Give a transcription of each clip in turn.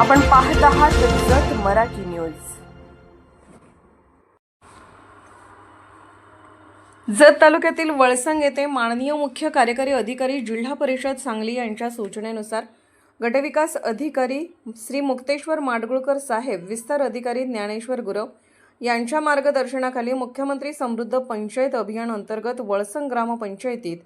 आपण पाहत आहात जत मराठी न्यूज. जत तालुक्यातील वळसंग येथे माननीय मुख्य कार्यकारी अधिकारी जिल्हा परिषद सांगली यांच्या सूचनेनुसार गटविकास अधिकारी श्री मुक्तेश्वर माडगुळकर साहेब विस्तार अधिकारी ज्ञानेश्वर गुरव यांच्या मार्गदर्शनाखाली मुख्यमंत्री समृद्ध पंचायत अभियान अंतर्गत वळसंग ग्रामपंचायतीत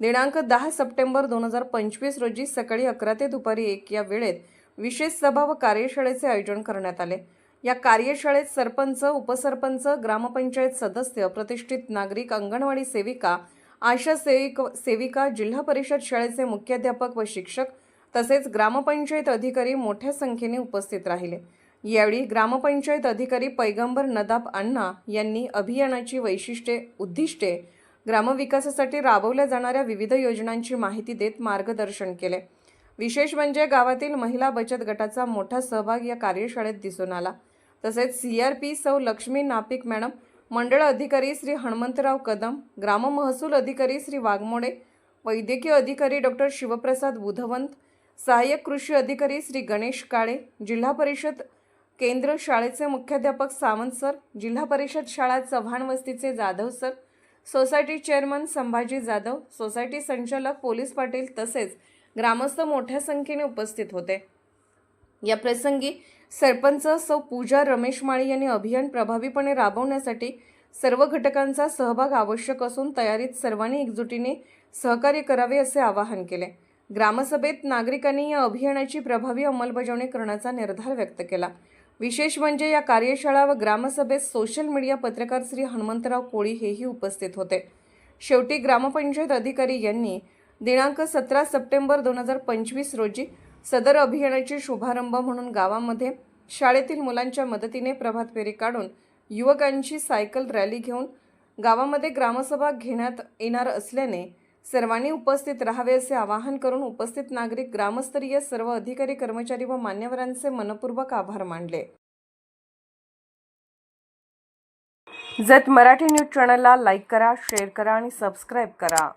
दिनांक दहा सप्टेंबर दोन हजार पंचवीस रोजी सकाळी अकरा ते दुपारी एक या वेळेत विशेष सभा व कार्यशाळेचे आयोजन करण्यात आले. या कार्यशाळेत सरपंच उपसरपंच ग्रामपंचायत सदस्य प्रतिष्ठित नागरिक अंगणवाडी सेविका आशा सेविक सेविका जिल्हा परिषद शाळेचे मुख्याध्यापक व शिक्षक तसेच ग्रामपंचायत अधिकारी मोठ्या संख्येने उपस्थित राहिले. यावेळी ग्रामपंचायत अधिकारी पैगंबर नदाब अण्णा यांनी अभियानाची वैशिष्ट्ये उद्दिष्टे ग्रामविकासासाठी राबवल्या जाणाऱ्या विविध योजनांची माहिती देत मार्गदर्शन केले. विशेष म्हणजे गावातील महिला बचत गटाचा मोठा सहभाग या कार्यशाळेत दिसून आला. तसेच सी आर पी सौ लक्ष्मी नापिक मॅडम मंडळ अधिकारी श्री हनुमंतराव कदम ग्राम महसूल अधिकारी श्री वाघमोडे वैद्यकीय अधिकारी डॉक्टर शिवप्रसाद बुधवंत सहाय्यक कृषी अधिकारी श्री गणेश काळे जिल्हा परिषद केंद्र शाळेचे मुख्याध्यापक सावंत सर जिल्हा परिषद शाळा Chavan वस्तीचे Jadhav sir society chairman Sambhaji Jadhav society संचालक पोलीस पाटील तसेच ग्रामस्थ मोठ्या संख्येने उपस्थित होते. या प्रसंगी सरपंच सौ पूजा रमेश माळी यांनी अभियान प्रभावीपणे राबवण्यासाठी सर्व घटकांचा सहभाग आवश्यक असून तयारीत सर्वांनी एकजुटीने सहकार्य करावे असे आवाहन केले. ग्रामसभेत नागरिकांनी या अभियानाची प्रभावी अंमलबजावणी करण्याचा निर्धार व्यक्त केला. विशेष म्हणजे या कार्यशाळा व ग्रामसभेत सोशल मीडिया पत्रकार श्री हनुमंतराव कोळी हेही उपस्थित होते. शेवटी ग्रामपंचायत अधिकारी यांनी दिनांक सतरा सप्टेंबर दोन हजार पंचवीस रोजी सदर अभियानाचे शुभारंभ म्हणून गावामध्ये शाळेतील मुलांच्या मदतीने प्रभात फेरी काढून युवकांची सायकल रॅली घेऊन गावामध्ये ग्रामसभा घेण्यात येणार असल्याने सर्वांनी उपस्थित राहावे असे आवाहन करून उपस्थित नागरिक ग्रामस्तरीय सर्व अधिकारी कर्मचारी व मान्यवरांचे मनपूर्वक आभार मानले. जत मराठी न्यूज चॅनलला लाईक करा शेअर करा आणि सबस्क्राईब करा.